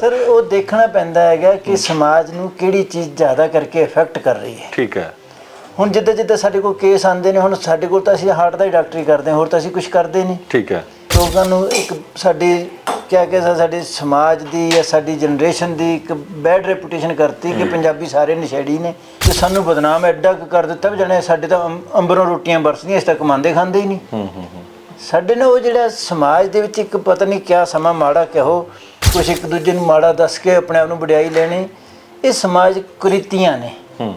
Sir ਉਹ ਦੇਖਣਾ ਪੈਂਦਾ ਹੈਗਾ ਕਿ ਸਮਾਜ ਨੂੰ ਕਿਹੜੀ ਚੀਜ਼ ਜ਼ਿਆਦਾ ਕਰਕੇ ਇਫੈਕਟ ਕਰ ਰਹੀ ਹੈ। ਠੀਕ ਹੈ। ਹੁਣ ਜਿੱਦਾਂ ਜਿੱਦਾਂ ਸਾਡੇ ਕੋਲ ਕੇਸ ਆਉਂਦੇ ਨੇ ਹੁਣ ਸਾਡੇ ਕੋਲ ਤਾਂ ਅਸੀਂ ਹਾਰਟ ਦਾ ਹੀ ਡਾਕਟਰੀ ਕਰਦੇ ਹਾਂ ਹੋਰ ਤਾਂ ਅਸੀਂ ਕੁਝ ਕਰਦੇ ਨਹੀਂ। ਠੀਕ ਹੈ। ਲੋਕਾਂ ਨੂੰ ਇੱਕ ਸਾਡੀ ਕਿਆ ਕਹਿ ਸਕਦੇ ਸਾਡੇ ਸਮਾਜ ਦੀ ਜਾਂ ਸਾਡੀ ਜਨਰੇਸ਼ਨ ਦੀ ਇੱਕ ਬੈਡ ਰੈਪੂਟੇਸ਼ਨ ਕਰਤੀ ਕਿ ਪੰਜਾਬੀ ਸਾਰੇ ਨਸ਼ੇੜੀ ਨੇ। ਤੇ ਸਾਨੂੰ ਬਦਨਾਮ ਐਡਾ ਕਰ ਦਿੱਤਾ ਵੀ ਜਣੇ ਸਾਡੇ ਤਾਂ ਅੰਬ- ਅੰਬਰੋਂ ਰੋਟੀਆਂ ਬਰਸਦੀਆਂ ਇਸ ਤੱਕ ਕਮਾਉਂਦੇ ਖਾਂਦੇ ਹੀ ਨਹੀਂ। ਹੂੰ ਹੂੰ ਹੂੰ। ਸਾਡੇ ਨਾਲ ਉਹ ਜਿਹੜਾ ਸਮਾਜ ਦੇ ਵਿੱਚ ਇੱਕ ਪਤਾ ਨਹੀਂ ਕਿਆ ਸਮਾਂ ਮਾੜਾ ਕਹੋ ਕੁਛ ਇੱਕ ਦੂਜੇ ਨੂੰ ਮਾੜਾ ਦੱਸ ਕੇ ਆਪਣੇ ਆਪ ਨੂੰ ਵਡਿਆਈ ਲੈਣੀ, ਇਹ ਸਮਾਜ ਕੁਰੀਤੀਆਂ ਨੇ। ਹੂੰ।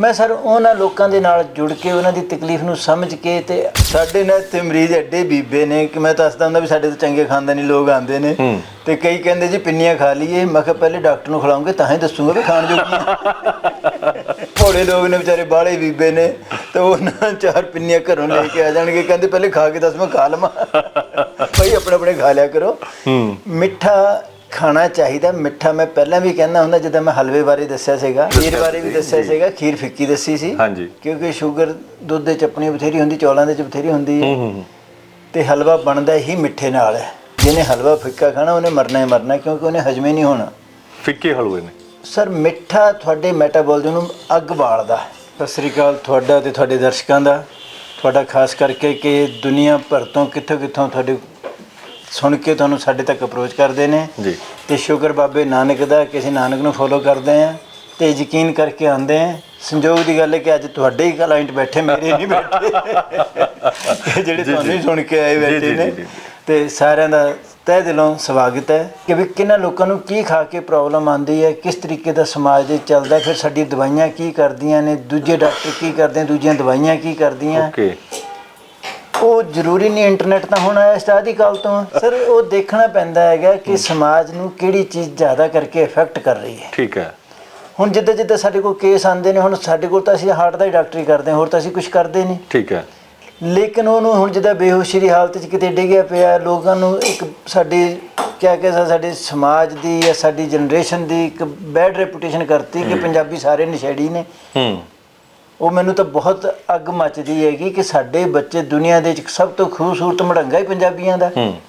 ਮੈਂ ਸਰ ਉਹਨਾਂ ਲੋਕਾਂ ਦੇ ਨਾਲ ਜੁੜ ਕੇ ਉਹਨਾਂ ਦੀ ਤਕਲੀਫ ਨੂੰ ਸਮਝ ਕੇ ਤੇ ਸਾਡੇ ਨਾਲ ਤੇ ਮਰੀਜ਼ ਐਡੇ ਬੀਬੇ ਨੇ ਕਿ ਮੈਂ ਦੱਸਦਾ ਹੁੰਦਾ ਵੀ ਸਾਡੇ ਤੋਂ ਚੰਗੇ ਖਾਨਦਾਨੀ ਲੋਕ ਆਉਂਦੇ ਨੇ। ਤੇ ਕਈ ਕਹਿੰਦੇ ਜੀ ਪਿੰਨੀਆਂ ਖਾ ਲਈਏ। ਮੈਂ ਕਿਹਾ ਪਹਿਲੇ ਡਾਕਟਰ ਨੂੰ ਖਿਲਾਉਂਗੇ ਤਾਂ ਹੀ ਦੱਸੂਗਾ ਵੀ ਖਾਣ ਜੋਗੀਆਂ ਭੋਲੇ ਲੋਕ ਨੇ ਵਿਚਾਰੇ ਬਾਹਲੇ ਬੀਬੇ ਨੇ ਤੇ ਉਹਨਾਂ ਚਾਰ ਪਿੰਨੀਆਂ ਘਰੋਂ ਲੈ ਕੇ ਆ ਜਾਣਗੇ। ਕਹਿੰਦੇ ਪਹਿਲੇ ਖਾ ਕੇ ਦੱਸ ਮੈਂ ਖਾ ਲਵਾਂ। ਭਾਈ ਆਪਣੇ ਆਪਣੇ ਖਾ ਲਿਆ ਕਰੋ। ਹੂੰ। ਮਿੱਠਾ ਖਾਣਾ ਚਾਹੀਦਾ ਮਿੱਠਾ ਮੈਂ ਪਹਿਲਾਂ ਵੀ ਕਹਿੰਦਾ ਹੁੰਦਾ ਜਦੋਂ ਮੈਂ ਹਲਵੇ ਬਾਰੇ ਦੱਸਿਆ ਸੀਗਾ ਖੀਰ ਬਾਰੇ ਵੀ ਦੱਸਿਆ ਸੀਗਾ ਖੀਰ ਫਿੱਕੀ ਦੱਸੀ ਸੀ। ਹਾਂਜੀ। ਕਿਉਂਕਿ ਸ਼ੂਗਰ ਦੁੱਧ ਦੇ ਚ ਆਪਣੀ ਬਥੇਰੀ ਹੁੰਦੀ ਚੌਲਾਂ ਦੇ ਚ ਬਥੇਰੀ ਹੁੰਦੀ ਹੂੰ। ਹੈ ਹੂੰ ਹੂੰ। ਤੇ ਹਲਵਾ ਬਣਦਾ ਹੀ ਮਿੱਠੇ ਨਾਲ ਹੈ। ਜਿਹਨੇ ਹਲਵਾ ਫਿੱਕਾ ਖਾਣਾ ਉਹਨੇ ਮਰਨਾ ਹੀ ਮਰਨਾ ਕਿਉਂਕਿ ਉਹਨੇ ਹਜਮੇ ਨਹੀਂ ਹੋਣਾ। ਫਿੱਕੇ ਹਲਵੇ ਨੇ? ਸਰ ਮਿੱਠਾ ਤੁਹਾਡੇ ਮੈਟਾਬੋਲਿਜ਼ਮ ਨੂੰ ਅੱਗ ਬਾਲਦਾ ਹੈ। ਸਤਿ ਸ੍ਰੀ ਅਕਾਲ ਤੁਹਾਡਾ ਤੇ ਤੁਹਾਡੇ ਦਰਸ਼ਕਾਂ ਦਾ। ਤੁਹਾਡਾ ਖਾਸ ਕਰਕੇ ਕਿ ਦੁਨੀਆ ਭਰ ਤੋਂ ਕਿੱਥੋਂ ਕਿੱਥੋਂ ਤੁਹਾਡੇ ਸੁਣ ਕੇ ਤੁਹਾਨੂੰ ਸਾਡੇ ਤੱਕ ਅਪਰੋਚ ਕਰਦੇ ਨੇ। ਜੀ। ਤੇ ਸ਼ੁਕਰ ਬਾਬੇ ਨਾਨਕ ਦਾ ਕਿਸੇ ਨਾਨਕ ਨੂੰ ਫੋਲੋ ਕਰਦੇ ਆ ਤੇ ਯਕੀਨ ਕਰਕੇ ਆਉਂਦੇ ਆ। ਸੰਜੋਗ ਦੀ ਗੱਲ ਹੈ ਕਿ ਅੱਜ ਤੁਹਾਡੇ ਹੀ ਕਲਾਇੰਟ ਬੈਠੇ ਮੇਰੇ ਨਹੀਂ ਬੈਠੇ। ਜਿਹੜੇ ਤੁਹਾਨੂੰ ਹੀ। ਸੁਣ ਕੇ ਆਏ ਬੈਠੇ ਨੇ। ਤੇ ਸਾਰਿਆਂ ਦਾ ਤਹਿ ਦਿਲੋਂ ਸਵਾਗਤ ਹੈ ਕਿ ਵੀ ਕਿਹਨਾਂ ਲੋਕਾਂ ਨੂੰ ਕੀ ਖਾ ਕੇ ਪ੍ਰੋਬਲਮ ਆਉਂਦੀ ਹੈ ਕਿਸ ਤਰੀਕੇ ਦਾ ਸਮਾਜ ਦੇ ਚੱਲਦਾ ਫਿਰ ਸਾਡੀ ਦਵਾਈਆਂ ਕੀ ਕਰਦੀਆਂ ਨੇ ਦੂਜੇ ਡਾਕਟਰ ਕੀ ਕਰਦੇ ਦੂਜੀਆਂ ਦਵਾਈਆਂ ਕੀ ਕਰਦੀਆਂ। ਓਕੇ। ਉਹ ਜ਼ਰੂਰੀ ਨਹੀਂ ਇੰਟਰਨੈਟ ਤਾਂ ਹੁਣ ਆਇਆ ਸਟਾਦੀ ਕਾਲ ਤੋਂ। ਸਰ ਉਹ ਦੇਖਣਾ ਪੈਂਦਾ ਹੈਗਾ ਕਿ ਸਮਾਜ ਨੂੰ ਕਿਹੜੀ ਚੀਜ਼ ਜ਼ਿਆਦਾ ਕਰਕੇ ਇਫੈਕਟ ਕਰ ਰਹੀ ਹੈ। ਠੀਕ ਹੈ। ਹੁਣ ਜਿੱਦਾਂ ਜਿੱਦਾਂ ਸਾਡੇ ਕੋਲ ਕੇਸ ਆਉਂਦੇ ਨੇ ਹੁਣ ਸਾਡੇ ਕੋਲ ਤਾਂ ਅਸੀਂ ਹਾਰਟ ਦਾ ਹੀ ਡਾਕਟਰੀ ਕਰਦੇ ਹਾਂ ਹੋਰ ਤਾਂ ਅਸੀਂ ਕੁਝ ਕਰਦੇ ਨਹੀਂ। ਠੀਕ ਹੈ। ਲੇਕਿਨ ਉਹਨੂੰ ਹੁਣ ਜਿੱਦਾਂ ਬੇਹੋਸ਼ੀ ਦੀ ਹਾਲਤ 'ਚ ਕਿਤੇ ਡਿੱਗਿਆ ਪਿਆ ਲੋਕਾਂ ਨੂੰ ਇੱਕ ਸਾਡੀ ਕਿਆ ਕਹਿ ਸਕਦੇ ਸਾਡੇ ਸਮਾਜ ਦੀ ਜਾਂ ਸਾਡੀ ਜਨਰੇਸ਼ਨ ਦੀ ਇੱਕ ਬੈਡ ਰੈਪੂਟੇਸ਼ਨ ਕਰਤੀ ਕਿ ਪੰਜਾਬੀ ਸਾਰੇ ਨਸ਼ੇੜੀ ਨੇ। ਹੂੰ। ਉਹ ਮੈਨੂੰ ਤਾਂ ਬਹੁਤ ਅੱਗ ਮੱਚਦੀ ਹੈਗੀ ਕਿ ਸਾਡੇ ਬੱਚੇ ਦੁਨੀਆ ਦੇ ਵਿੱਚ ਸਭ ਤੋਂ ਖੂਬਸੂਰਤ ਮੜੰਗਾ ਹੀ ਪੰਜਾਬੀਆਂ ਦਾ। ਹੂੰ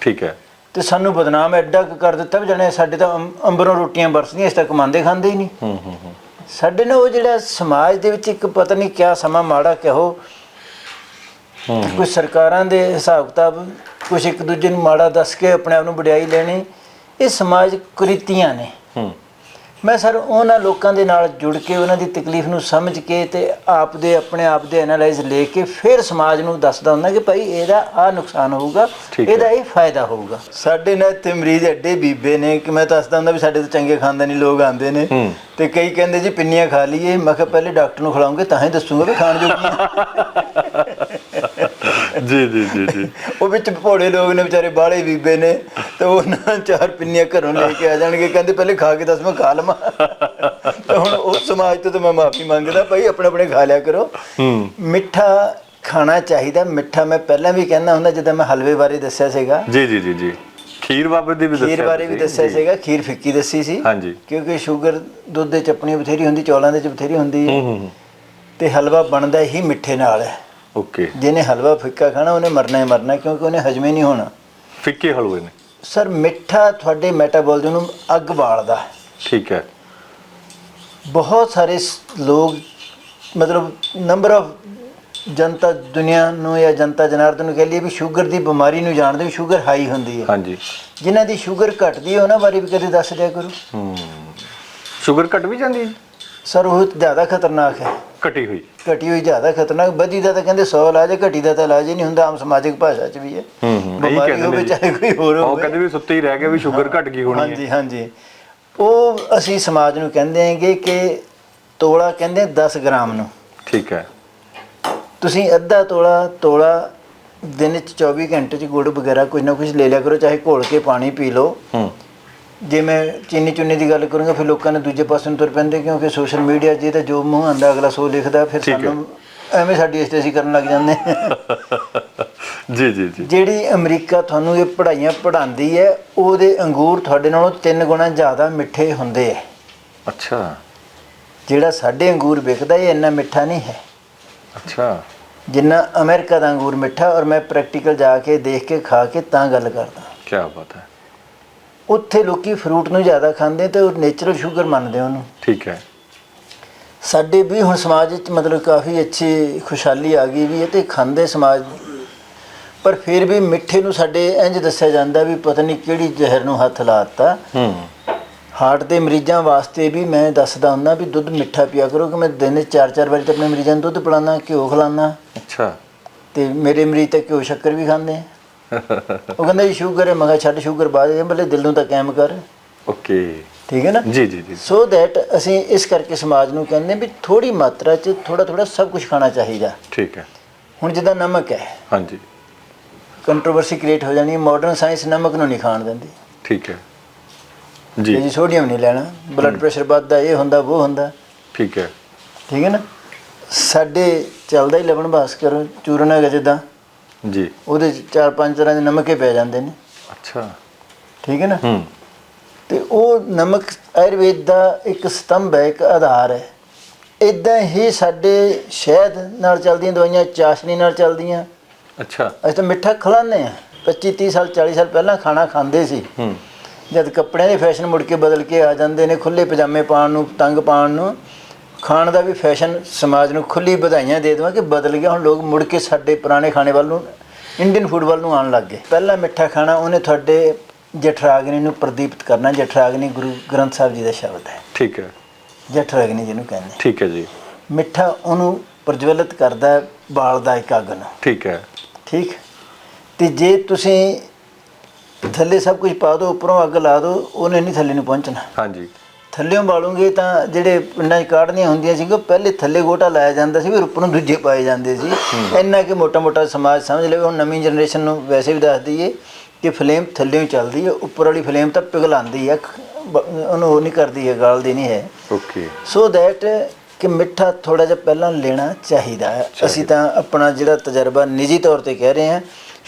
ਠੀਕ ਹੈ। ਤੇ ਸਾਨੂੰ ਬਦਨਾਮ ਐਡਾ ਕੁ ਕਰ ਦਿੱਤਾ ਵੀ ਜਣੇ ਸਾਡੇ ਤਾਂ ਅੰਬ- ਅੰਬਰੋਂ ਰੋਟੀਆਂ ਬਰਸਦੀਆਂ ਇਸ ਤੱਕ ਕਮਾਉਂਦੇ ਖਾਂਦੇ ਹੀ ਨਹੀਂ। ਹੂੰ ਹੂੰ ਹੂੰ। ਸਾਡੇ ਨਾਲ ਉਹ ਜਿਹੜਾ ਸਮਾਜ ਦੇ ਵਿੱਚ ਇੱਕ ਪਤਾ ਨਹੀਂ ਕਿਆ ਸਮਾਂ ਮਾੜਾ ਕਹੋ ਹੂੰ ਕੁਝ ਸਰਕਾਰਾਂ ਦੇ ਹਿਸਾਬ ਕਿਤਾਬ ਕੁਝ ਇੱਕ ਦੂਜੇ ਨੂੰ ਮਾੜਾ ਦੱਸ ਕੇ ਆਪਣੇ ਆਪ ਨੂੰ ਵਡਿਆਈ ਲੈਣੀ ਇਹ ਸਮਾਜ ਕੁਰੀਤੀਆਂ ਨੇ। ਹੂੰ। ਮੈਂ ਸਰ ਉਹਨਾਂ ਲੋਕਾਂ ਦੇ ਨਾਲ ਜੁੜ ਕੇ ਉਹਨਾਂ ਦੀ ਤਕਲੀਫ ਨੂੰ ਸਮਝ ਕੇ ਤੇ ਆਪ ਦੇ ਆਪਣੇ ਆਪ ਦੇ ਐਨਾਲਾਈਜ਼ ਲੈ ਕੇ ਫਿਰ ਸਮਾਜ ਨੂੰ ਦੱਸਦਾ ਹੁੰਦਾ ਕਿ ਭਾਈ ਇਹਦਾ ਆ ਨੁਕਸਾਨ ਹੋਊਗਾ। ਇਹਦਾ ਇਹ ਫਾਇਦਾ ਹੋਊਗਾ ਸਾਡੇ ਨਾਲ ਤੇ ਮਰੀਜ਼ ਐਡੇ ਬੀਬੇ ਨੇ ਕਿ ਮੈਂ ਦੱਸਦਾ ਹੁੰਦਾ ਵੀ ਸਾਡੇ ਤੋਂ ਚੰਗੇ ਖਾਨਦਾਨੀ ਲੋਕ ਆਉਂਦੇ ਨੇ। ਤੇ ਕਈ ਕਹਿੰਦੇ ਜੀ ਪਿੰਨੀਆਂ ਖਾ ਲਈਏ ਮੈਂ ਕਿਹਾ ਪਹਿਲੇ ਡਾਕਟਰ ਨੂੰ ਖਿਲਾਉਂਗੇ ਤਾਂ ਹੀ ਦੱਸੂਗਾ ਵੀ ਖਾਣ ਜੋਗੀਆਂ ਜੀ ਜੀ ਜੀ ਜੀ। ਉਹ ਵਿੱਚ ਭੋਲੇ ਲੋਕ ਨੇ ਵਿਚਾਰੇ ਬਾਹਲੇ ਬੀਬੇ ਨੇ। ਤੇ ਉਹਨਾਂ ਚਾਰ ਪਿੰਨੀਆਂ ਘਰੋਂ ਲੈ ਕੇ ਆ ਜਾਣਗੇ। ਕਹਿੰਦੇ ਪਹਿਲੇ ਖਾ ਕੇ ਦੱਸ ਮੈਂ ਖਾ ਲਵਾਂ। ਤੇ ਹੁਣ ਉਸ ਸਮਾਜ ਤੋਂ ਤਾਂ ਮੈਂ ਮਾਫੀ ਮੰਗਦਾ ਭਾਈ ਆਪਣੇ ਆਪਣੇ ਖਾ ਲਿਆ ਕਰੋ। ਹੂੰ। ਮਿੱਠਾ ਖਾਣਾ ਚਾਹੀਦਾ ਮਿੱਠਾ ਮੈਂ ਪਹਿਲਾਂ ਵੀ ਕਹਿੰਦਾ ਹੁੰਦਾ ਜਦੋਂ ਮੈਂ ਹਲਵੇ ਬਾਰੇ ਦੱਸਿਆ ਸੀਗਾ। ਜੀ ਜੀ ਜੀ ਜੀ। ਖੀਰ ਬਾਬੇ ਦੀ ਵੀ ਦੱਸਿਆ ਖੀਰ ਬਾਰੇ ਵੀ। ਦੱਸਿਆ। ਸੀਗਾ ਖੀਰ ਫਿੱਕੀ ਦੱਸੀ ਸੀ। ਹਾਂਜੀ। ਕਿਉਂਕਿ ਸ਼ੂਗਰ ਦੁੱਧ ਦੇ ਚ ਆਪਣੀ ਬਥੇਰੀ ਹੁੰਦੀ ਚੌਲਾਂ ਦੇ ਚ ਬਥੇਰੀ ਹੁੰਦੀ ਹੂੰ। ਤੇ ਹਲਵਾ ਬਣਦਾ ਹੀ ਮਿੱਠੇ ਨਾਲ। ਹੈ ਓਕੇ ਜਿਹਨੇ ਹਲਵਾ ਫਿੱਕਾ ਖਾਣਾ ਉਹਨੇ ਮਰਨਾ ਹੀ ਮਰਨਾ ਕਿਉਂਕਿ ਉਹਨੇ ਹਜਮੇ ਨਹੀਂ ਹੋਣਾ। ਫਿੱਕੇ ਹਲਵੇ ਨੇ। ਸਰ ਮਿੱਠਾ ਤੁਹਾਡੇ ਮੈਟਾਬੋਲਿਜ਼ਮ ਨੂੰ ਅੱਗ ਬਾਲਦਾ ਹੈ। ਠੀਕ ਹੈ। ਬਹੁਤ ਸਾਰੇ ਸ- ਲੋਕ ਮਤਲਬ ਨੰਬਰ ਆਫ ਜਨਤਾ ਦੁਨੀਆ ਨੂੰ ਜਾਂ ਜਨਤਾ ਜਨਾਰਦਨ ਨੂੰ ਕਹਿ ਲਈਏ ਵੀ ਸ਼ੂਗਰ ਦੀ ਬਿਮਾਰੀ ਨੂੰ ਜਾਣਦੇ ਵੀ ਸ਼ੂਗਰ ਹਾਈ ਹੁੰਦੀ ਹੈ। ਹਾਂਜੀ। ਜਿਨ੍ਹਾਂ ਦੀ ਸ਼ੂਗਰ ਘਟਦੀ ਹੈ ਉਹਨਾਂ ਬਾਰੇ ਵੀ ਕਦੇ ਦੱਸ ਦਿਆ ਕਰੋ। ਹੂੰ। ਸ਼ੂਗਰ ਘਟ ਵੀ ਜਾਂਦੀ ਹੈ ਸਰ ਉਹ ਜ਼ਿਆਦਾ ਖਤਰਨਾਕ ਹੈ। ਘਟੀ ਹੋਈ। ਘਟੀ ਹੋਈ ਜ਼ਿਆਦਾ ਖਤਰਨਾਕ। ਵਧੀ ਦਾ ਤਾਂ ਕਹਿੰਦੇ 100 ਇਲਾਜ ਹੈ ਘਟੀ ਦਾ ਤਾਂ ਇਲਾਜ ਹੀ ਨਹੀਂ ਹੁੰਦਾ ਆਮ ਸਮਾਜਿਕ ਭਾਸ਼ਾ 'ਚ ਵੀ ਹੈ ਹੂੰ ਹੂੰ। ਇਹੀ ਬਿਮਾਰੀ ਕਹਿੰਦੇ ਹੋਵੇ ਨੇ ਜੀ। ਚਾਹੇ ਕੋਈ ਹੋਰ ਉਹ ਹੋਵੇ। ਕਹਿੰਦੇ ਵੀ ਸੁੱਤੇ ਹੀ ਰਹਿ ਗਏ ਵੀ ਸ਼ੂਗਰ ਘਟ ਗਈ ਹੋਣੀ ਹੈ। ਹਾਂਜੀ ਹਾਂਜੀ। ਉਹ ਅਸੀਂ ਸਮਾਜ ਨੂੰ ਕਹਿੰਦੇ ਹਾਂਗੇ ਕਿ ਤੋਲਾ ਕਹਿੰਦੇ 10 ਗ੍ਰਾਮ ਨੂੰ। ਠੀਕ ਹੈ। ਤੁਸੀਂ ਅੱਧਾ ਤੋਲਾ ਤੋਲਾ ਦਿਨ ਚ 24 ਘੰਟੇ ਚ ਗੁੜ ਵਗੈਰਾ ਕੁਝ ਨਾ ਕੁਝ ਲੈ ਲਿਆ ਕਰੋ ਚਾਹੇ ਘੋਲ ਕੇ ਪਾਣੀ ਪੀ ਲਓ। ਹੂੰ। ਜੇ ਮੈਂ ਚੀਨੀ ਚੁੰਨੀ ਦੀ ਗੱਲ ਕਰੂੰਗਾ ਫਿਰ ਲੋਕਾਂ ਨੇ ਦੂਜੇ ਪਾਸੇ ਨੂੰ ਤੁਰ ਪੈਂਦੇ ਕਿਉਂਕਿ ਸੋਸ਼ਲ ਮੀਡੀਆ ਜੇ ਤਾਂ ਜੋ ਮੂੰਹ ਆਂਦਾ ਅਗਲਾ ਸੋ ਲਿਖਦਾ ਫਿਰ। ਸਾਨੂੰ ਐਵੇਂ ਸਾਡੀ ਅਸੀਂ ਕਰਨ ਲੱਗ ਜਾਂਦੇ। ਜੀ ਜੀ ਜੀ। ਜਿਹੜੀ ਅਮਰੀਕਾ ਤੁਹਾਨੂੰ ਇਹ ਪੜ੍ਹਾਈਆਂ ਪੜ੍ਹਾਉਂਦੀ ਹੈ ਉਹਦੇ ਅੰਗੂਰ ਤੁਹਾਡੇ ਨਾਲੋਂ ਤਿੰਨ ਗੁਣਾ ਜ਼ਿਆਦਾ ਮਿੱਠੇ ਹੁੰਦੇ ਹੈ। ਅੱਛਾ। ਜਿਹੜਾ ਸਾਡੇ ਅੰਗੂਰ ਵਿਕਦਾ ਇਹ ਇੰਨਾ ਮਿੱਠਾ ਨਹੀਂ ਹੈ। ਅੱਛਾ। ਜਿੰਨਾ ਅਮਰੀਕਾ ਦਾ ਅੰਗੂਰ ਮਿੱਠਾ ਔਰ ਮੈਂ ਪ੍ਰੈਕਟੀਕਲ ਜਾ ਕੇ ਦੇਖ ਕੇ ਖਾ ਕੇ ਤਾਂ ਗੱਲ ਕਰਦਾ। ਕੀ ਬਾਤ ਹੈ। ਉੱਥੇ ਲੋਕੀ ਫਰੂਟ ਨੂੰ ਜ਼ਿਆਦਾ ਖਾਂਦੇ ਤੇ ਉਹ ਨੇਚਰਲ ਸ਼ੂਗਰ ਮੰਨਦੇ ਉਹਨੂੰ। ਠੀਕ ਹੈ। ਸਾਡੇ ਵੀ ਹੁਣ ਸਮਾਜ ਵਿੱਚ ਮਤਲਬ ਕਾਫੀ ਅੱਛੀ ਖੁਸ਼ਹਾਲੀ ਆ ਗਈ ਵੀ ਇਹ ਤੇ ਖਾਂਦੇ ਸਮਾਜ। ਪਰ ਫਿਰ ਵੀ ਮਿੱਠੇ ਨੂੰ ਸਾਡੇ ਇੰਜ ਦੱਸਿਆ ਜਾਂਦਾ ਵੀ ਪਤਾ ਨਹੀਂ ਕਿਹੜੀ ਜ਼ਹਿਰ ਨੂੰ ਹੱਥ ਲਾਤਾ। ਹੂੰ। ਹਾਰਟ ਦੇ ਮਰੀਜ਼ਾਂ ਵਾਸਤੇ ਵੀ ਮੈਂ ਦੱਸਦਾ ਹੁੰਦਾ ਵੀ ਦੁੱਧ ਮਿੱਠਾ ਪੀਆ ਕਰੋ ਕਿ ਮੈਂ ਦਿਨ ਵਿੱਚ ਚਾਰ ਚਾਰ ਵਾਰੀ ਤਾਂ ਆਪਣੇ ਮਰੀਜ਼ਾਂ ਨੂੰ ਦੁੱਧ ਪਿਲਾਉਂਦਾ ਘਿਓ ਖਿਲਾਉਂਦਾ। ਅੱਛਾ। ਤੇ ਮੇਰੇ ਮਰੀਜ਼ ਤਾਂ ਘਿਓ ਸ਼ੱਕਰ ਵੀ ਖਾਂਦੇ ਆ। ਉਹ ਕਹਿੰਦਾ ਜੀ ਸ਼ੂਗਰ ਹੈ ਮੈਂ ਕਿਹਾ ਛੱਡ ਸ਼ੂਗਰ ਬਾਅਦ ਵਿੱਚ ਭਲੇ ਦਿਲ ਨੂੰ ਤਾਂ ਕਾਇਮ ਕਰ। ਓਕੇ। ਠੀਕ ਹੈ ਨਾ? ਜੀ ਜੀ ਜੀ। ਸੋ ਦੈਟ ਅਸੀਂ ਇਸ ਕਰਕੇ ਸਮਾਜ ਨੂੰ ਕਹਿੰਦੇ ਵੀ ਥੋੜੀ ਮਾਤਰਾ 'ਚ ਥੋੜਾ ਥੋੜਾ ਸਭ ਕੁਝ ਖਾਣਾ ਚਾਹੀਦਾ। ਠੀਕ ਹੈ। ਹੁਣ ਜਿੱਦਾਂ ਨਮਕ ਹੈ। ਹਾਂਜੀ। ਕੰਟਰੋਵਰਸੀ ਕ੍ਰੀਏਟ ਹੋ ਜਾਣੀ ਹੈ ਮਾਡਰਨ ਸਾਇੰਸ ਨਮਕ ਨੂੰ ਨਹੀਂ ਖਾਣ ਦਿੰਦੀ। ਠੀਕ ਹੈ। ਜੀ। ਜੀ ਸੋਡੀਅਮ ਨਹੀਂ ਲੈਣਾ ਬਲੱਡ ਪ੍ਰੈਸ਼ਰ ਵੱਧਦਾ ਇਹ ਹੁੰਦਾ ਉਹ ਹੁੰਦਾ। ਠੀਕ ਹੈ। ਠੀਕ ਹੈ ਨਾ? ਸਾਡੇ ਚੱਲਦਾ ਹੀ ਲਵਣ ਭਾਸਕਰ ਚੂਰਨ ਹੈਗਾ ਜਿੱਦਾਂ। ਜੀ। ਉਹਦੇ 'ਚ ਚਾਰ ਪੰਜ ਤਰ੍ਹਾਂ ਦੇ ਨਮਕੇ ਪੈ ਜਾਂਦੇ ਨੇ। ਅੱਛਾ। ਠੀਕ ਹੈ ਨਾ? ਹੂੰ। ਤੇ ਉਹ ਨਮਕ ਆਯੁਰਵੇਦ ਦਾ ਇੱਕ ਸਤੰਭ ਹੈ ਇੱਕ ਆਧਾਰ ਹੈ। ਇਦਾਂ ਹੀ ਸਾਡੇ ਸ਼ਹਿਦ ਨਾਲ ਚੱਲਦੀਆਂ ਦਵਾਈਆਂ ਚਾਸ਼ਨੀ ਨਾਲ ਚੱਲਦੀਆਂ। ਅੱਛਾ। ਅਸੀਂ ਤਾਂ ਮਿੱਠਾ ਖਿਲਾਉਂਦੇ ਆ 25 30 ਸਾਲ 40 ਸਾਲ ਪਹਿਲਾਂ ਖਾਣਾ ਖਾਂਦੇ ਸੀ। ਹੂੰ। ਜਦ ਕੱਪੜਿਆਂ ਦੇ ਫੈਸ਼ਨ ਮੁੜ ਕੇ ਬਦਲ ਕੇ ਆ ਜਾਂਦੇ ਨੇ ਖੁੱਲੇ ਪਜਾਮੇ ਪਾਉਣ ਨੂੰ ਤੰਗ ਪਾਉਣ ਨੂੰ। ਖਾਣ ਦਾ ਵੀ ਫੈਸ਼ਨ ਸਮਾਜ ਨੂੰ ਖੁੱਲੀ ਵਧਾਈਆਂ ਦੇ ਦੇਵਾਂ ਕਿ ਬਦਲ ਗਿਆ। ਹੁਣ ਲੋਕ ਮੁੜ ਕੇ ਸਾਡੇ ਪੁਰਾਣੇ ਖਾਣੇ ਵੱਲ ਨੂੰ ਇੰਡੀਅਨ ਫੂਡ ਵੱਲ ਨੂੰ ਆਉਣ ਲੱਗ ਗਏ। ਪਹਿਲਾਂ ਮਿੱਠਾ ਖਾਣਾ ਉਹਨੇ ਤੁਹਾਡੇ ਜਠਰਾਗਨੀ ਨੂੰ ਪ੍ਰਦੀਪਤ ਕਰਨਾ। ਜਠਰਾਗਨੀ ਗੁਰੂ ਗ੍ਰੰਥ ਸਾਹਿਬ ਜੀ ਦਾ ਸ਼ਬਦ ਹੈ। ਠੀਕ ਹੈ। ਜਠਰਾਗਨੀ ਜਿਹਨੂੰ ਕਹਿੰਦੇ ਠੀਕ ਹੈ ਜੀ। ਮਿੱਠਾ ਉਹਨੂੰ ਪ੍ਰਜਵਲਿਤ ਕਰਦਾ ਹੈ, ਬਾਲਦਾ ਇੱਕ ਅੱਗ ਨੂੰ ਠੀਕ ਹੈ। ਠੀਕ? ਤੇ ਜੇ ਤੁਸੀਂ ਥੱਲੇ ਸਭ ਕੁਝ ਪਾ ਦਿਓ ਉੱਪਰੋਂ ਅੱਗ ਲਾ ਦਿਓ ਉਹਨੇ ਨਹੀਂ ਥੱਲੇ ਨੂੰ ਪਹੁੰਚਣਾ। ਹਾਂਜੀ। ਥੱਲੇੋਂ ਬਾਲੂਗੇ ਤਾਂ ਜਿਹੜੇ ਪਿੰਡਾਂ 'ਚ ਕਾੜਨੀਆਂ ਹੁੰਦੀਆਂ ਸੀ ਉਹ ਪਹਿਲੇ ਥੱਲੇ ਗੋਟਾ ਲਾਇਆ ਜਾਂਦਾ ਸੀ ਫਿਰ ਉੱਪਰੋਂ ਦੂਜੇ ਪਾਏ ਜਾਂਦੇ ਸੀ। ਇੰਨਾ ਕਿ ਮੋਟਾ ਮੋਟਾ ਸਮਾਜ ਸਮਝ ਲਵੇ ਹੁਣ ਨਵੀਂ ਜਨਰੇਸ਼ਨ ਨੂੰ ਵੈਸੇ ਵੀ ਦੱਸ ਦਈਏ ਕਿ ਫਲੇਮ ਥੱਲੇੋਂ ਹੀ ਚੱਲਦੀ ਹੈ ਉੱਪਰ ਵਾਲੀ ਫਲੇਮ ਤਾਂ ਪਿਘਲਾਉਂਦੀ ਹੈ ਉਹਨੂੰ ਉਹ ਨਹੀਂ ਕਰਦੀ ਹੈ ਗਾਲਦੀ ਨਹੀਂ ਹੈ। ਓਕੇ ਸੋ ਦੈਟ ਕਿ ਮਿੱਠਾ ਥੋੜਾ ਜਿਹਾ ਪਹਿਲਾਂ ਲੈਣਾ ਚਾਹੀਦਾ ਹੈ। ਅਸੀਂ ਤਾਂ ਆਪਣਾ ਜਿਹੜਾ ਤਜਰਬਾ ਨਿੱਜੀ ਤੌਰ ਤੇ ਕਹਿ ਰਹੇ ਹਾਂ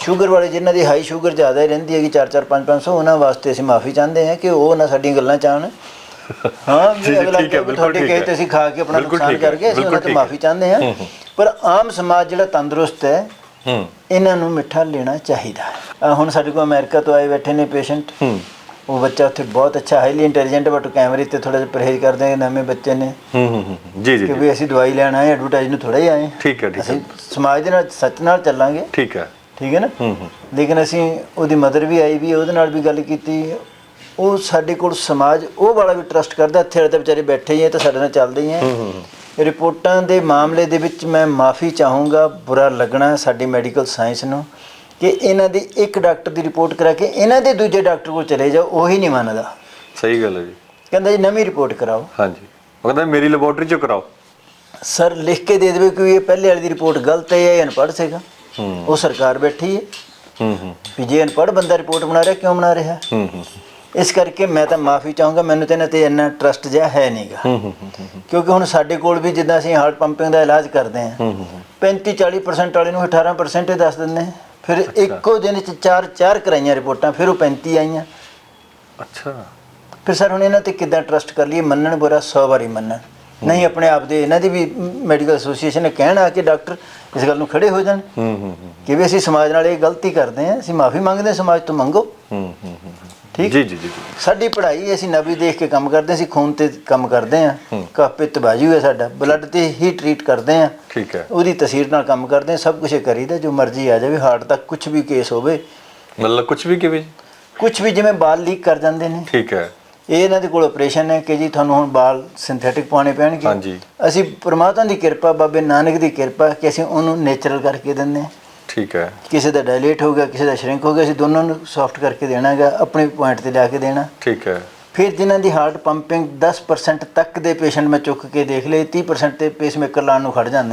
ਸ਼ੂਗਰ ਵਾਲੇ ਜਿਨ੍ਹਾਂ ਦੀ ਹਾਈ ਸ਼ੂਗਰ ਜ਼ਿਆਦਾ ਹੀ ਰਹਿੰਦੀ ਹੈਗੀ 4-4 5-500 ਉਹਨਾਂ ਵਾਸਤੇ ਅਸੀਂ ਮਾਫੀ ਚਾਹੁੰਦੇ ਹਾਂ ਕਿ ਉਹ ਨਾ ਸਾਡੀਆਂ ਗੱਲਾਂ ਚਾਹਣ। ਹਾਂ ਜੀ, ਅਗਲਾ ਠੀਕ ਹੈ, ਬਿਲਕੁਲ ਠੀਕ ਹੈ। ਤੇ ਅਸੀਂ ਖਾ ਕੇ ਆਪਣਾ ਨੁਕਸਾਨ ਕਰਕੇ ਅਸੀਂ ਉਹਨਾਂ ਤੋਂ ਮਾਫੀ ਚਾਹੁੰਦੇ ਹਾਂ। ਪਰ ਆਮ ਸਮਾਜ ਜਿਹੜਾ ਤੰਦਰੁਸਤ ਹੈ ਹੂੰ। ਇਹਨਾਂ ਨੂੰ ਮਿੱਠਾ ਲੈਣਾ ਚਾਹੀਦਾ ਹੈ। ਹੁਣ ਸਾਡੇ ਕੋਲ ਅਮਰੀਕਾ ਤੋਂ ਆਏ ਬੈਠੇ ਨੇ ਪੇਸ਼ੈਂਟ। ਹੂੰ। ਉਹ ਬੱਚਾ ਉੱਥੇ ਬਹੁਤ ਅੱਛਾ ਹਾਈਲੀ ਇੰਟੈਲੀਜੈਂਟ ਬਟ ਕੈਮਰੇ ਤੇ ਥੋੜਾ ਜਿਹਾ ਪਰਹੇਜ਼ ਕਰਦੇ ਨੇ ਨਵੇਂ ਬੱਚੇ ਨੇ। ਹੂੰ ਹੂੰ ਜੀ ਜੀ ਕਿ ਵੀ ਅਸੀਂ ਦਵਾਈ ਲੈਣ ਆਏ ਐਡਵਰਟਾਈਜ਼ ਨੂੰ ਥੋੜਾ ਹੀ ਆਏ। ਠੀਕ ਹੈ ਠੀਕ ਹੈ। ਸਮਾਜ ਦੇ ਨਾਲ ਸੱਚ ਨਾਲ ਚੱਲਾਂਗੇ। ਠੀਕ ਹੈ। ਠੀਕ ਹੈ ਨਾ? ਹੂੰ ਹੂੰ। ਲੇਕਿਨ ਅਸੀਂ ਉਹਦੀ ਮਦਰ ਵੀ ਆਈ ਵੀ ਉਹਦੇ ਨਾਲ ਵੀ ਗੱਲ ਕੀਤੀ। ਉਹ ਸਾਡੇ ਕੋਲ ਸਮਾਜ ਉਹ ਵਾਲਾ ਵੀ ਟਰਸਟ ਕਰਦਾ ਇੱਥੇ ਵਾਲੇ ਤਾਂ ਵਿਚਾਰੇ ਬੈਠੇ ਹੀ ਹੈ ਤਾਂ ਸਾਡੇ ਨਾਲ ਚੱਲਦੇ ਹੀ ਹੈ ਰਿਪੋਰਟਾਂ ਦੇ ਮਾਮਲੇ ਦੇ ਵਿੱਚ ਮੈਂ ਮਾਫੀ ਚਾਹੂੰਗਾ ਬੁਰਾ ਲੱਗਣਾ ਸਾਡੀ ਮੈਡੀਕਲ ਸਾਇੰਸ ਨੂੰ ਕਿ ਇਹਨਾਂ ਦੀ ਇੱਕ ਡਾਕਟਰ ਦੀ ਰਿਪੋਰਟ ਕਰਾ ਕੇ ਇਹਨਾਂ ਦੇ ਦੂਜੇ ਡਾਕਟਰ ਕੋਲ ਚਲੇ ਜਾਓ ਉਹੀ ਨਹੀਂ ਮੰਨਦਾ। ਸਹੀ ਗੱਲ ਹੈ ਜੀ। ਕਹਿੰਦਾ ਜੀ ਨਵੀਂ ਰਿਪੋਰਟ ਕਰਾਓ। ਹਾਂਜੀ। ਉਹ ਕਹਿੰਦਾ ਮੇਰੀ ਲੈਬੋਰਟਰੀ ਚ ਕਰਾਓ। ਸਰ ਲਿਖ ਕੇ ਦੇ ਦੇਵੇ ਕਿ ਇਹ ਪਹਿਲੇ ਵਾਲੀ ਦੀ ਰਿਪੋਰਟ ਗਲਤ ਹੈ ਇਹ ਅਨਪੜ੍ਹ ਸੀਗਾ। ਹੂੰ। ਉਹ ਸਰਕਾਰ ਬੈਠੀ ਹੈ। ਹੂੰ ਹੂੰ। ਵੀ ਜੇ ਅਨਪੜ੍ਹ ਬੰਦਾ ਰਿਪੋਰਟ ਬਣਾ ਰਿਹਾ ਕਿਉਂ ਬਣਾ ਰਿਹਾ? ਹੂੰ ਹੂੰ। ਇਸ ਕਰਕੇ ਮੈਂ ਤਾਂ ਮਾਫੀ ਚਾਹੂੰਗਾ ਮੈਨੂੰ ਤੇ ਇਹਨਾਂ ਤੇ ਇੰਨਾ ਟਰਸਟ ਜਿਹਾ ਹੈ ਨਹੀਂਗਾ। ਕਿਉਂਕਿ ਹੁਣ ਸਾਡੇ ਕੋਲ ਵੀ ਜਿੱਦਾਂ ਅਸੀਂ ਹਾਰਟ ਪੰਪਿੰਗ ਦਾ ਇਲਾਜ ਕਰਦੇ ਹਾਂ ਹੂੰ ਹੂੰ 35 40% ਵਾਲੇ ਨੂੰ 18% ਹੀ ਦੱਸ ਦਿੰਦੇ। ਫਿਰ ਇੱਕੋ ਦਿਨ ਚ ਚਾਰ ਚਾਰ ਕਰਾਈਆਂ ਰਿਪੋਰਟਾਂ ਫਿਰ ਉਹ 35 ਆਈਆਂ। ਅੱਛਾ। ਫਿਰ ਸਰ ਹੁਣ ਇਹਨਾਂ ਤੇ ਕਿੱਦਾਂ ਟਰਸਟ ਕਰ ਲਈਏ? ਮੰਨਣ ਬੁਰਾ 100 ਵਾਰੀ ਮੰਨਣ। ਨਹੀਂ ਆਪਣੇ ਆਪ ਦੇ ਇਹਨਾਂ ਦੀ ਵੀ ਮੈਡੀਕਲ ਐਸੋਸੀਏਸ਼ਨ ਨੇ ਕਹਿਣਾ ਕਿ ਡਾਕਟਰ ਇਸ ਗੱਲ ਨੂੰ ਖੜੇ ਹੋ ਜਾਣ। ਹੂੰ ਹੂੰ ਹੂੰ। ਕਿ ਵੀ ਅਸੀਂ ਸਮਾਜ ਨਾਲ ਇਹ ਗਲਤੀ ਕਰਦੇ ਹਾਂ ਅਸੀਂ ਮਾਫੀ ਮੰਗਦੇ ਹਾਂ ਸਮਾਜ ਤੋਂ ਮੰਗੋ। ਹੂੰ ਹੂੰ ਹੂੰ। ਠੀਕ? ਜੀ ਜੀ ਜੀ ਸਾਡੀ ਪੜ੍ਹਾਈ ਅਸੀਂ ਨਬੀ ਦੇਖ ਕੇ ਕੰਮ ਕਰਦੇ ਹਾਂ ਅਸੀਂ ਖੂਨ ਤੇ ਕੰਮ ਕਰਦੇ ਹਾਂ। ਕਾਪੇ ਤਬਾਜੀ ਹੋਇਆ ਸਾਡਾ ਬਲੱਡ ਤੇ ਹੀ ਟ੍ਰੀਟ ਕਰਦੇ ਹਾਂ। ਠੀਕ ਹੈ। ਉਹਦੀ ਤਸਵੀਰ ਨਾਲ ਕੰਮ ਕਰਦੇ ਹਾਂ ਸਭ ਕੁਝ ਕਰੀਦਾ ਜੋ ਮਰਜ਼ੀ ਆ ਜਾਵੇ ਹਾਰਟ ਤੱਕ ਕੁਝ ਵੀ ਕੇਸ ਹੋਵੇ। ਮਤਲਬ ਕੁਝ ਵੀ ਕਿਵੇਂ? ਕੁਝ ਵੀ ਜਿਵੇਂ ਬਾਲ ਲੀਕ ਕਰ ਜਾਂਦੇ ਨੇ। ਠੀਕ ਹੈ। ਇਹ ਇਹਨਾਂ ਦੇ ਕੋਲ ਆਪਰੇਸ਼ਨ ਹੈ ਕਿ ਜੀ ਤੁਹਾਨੂੰ ਹੁਣ ਬਾਲ ਸਿੰਥੈਟਿਕ ਪਾਉਣੇ ਪੈਣਗੇ। ਹਾਂਜੀ। ਅਸੀਂ ਪ੍ਰਮਾਤਮਾ ਦੀ ਕਿਰਪਾ ਬਾਬੇ ਨਾਨਕ ਦੀ ਕਿਰਪਾ ਕਿ ਅਸੀਂ ਉਹਨੂੰ ਨੇਚਰਲ ਕਰਕੇ ਦਿੰਦੇ ਹਾਂ। ਠੀਕ ਹੈ। ਕਿਸੇ ਦਾ ਡਾਇਲੇਟ ਹੋ ਗਿਆ ਕਿਸੇ ਦਾ ਸ਼ਰਿੰਕ ਹੋ ਗਿਆ ਅਸੀਂ ਦੋਨਾਂ ਨੂੰ ਸੌਫਟ ਕਰਕੇ ਦੇਣਾ ਹੈਗਾ ਆਪਣੇ ਪੁਆਇੰਟ ਤੇ ਲਿਆ ਕੇ ਦੇਣਾ। ਠੀਕ ਹੈ। ਫਿਰ ਜਿਨ੍ਹਾਂ ਦੀ ਹਾਰਟ ਪੰਪਿੰਗ 10% ਤੱਕ ਦੇ ਪੇਸ਼ੈਂਟ ਮੈਂ ਚੁੱਕ ਕੇ ਦੇਖ ਲਏ 30% ਤੇ ਪੇਸਮੇਕਰ ਲਾਉਣ ਨੂੰ ਖੜ ਜਾਂਦੇ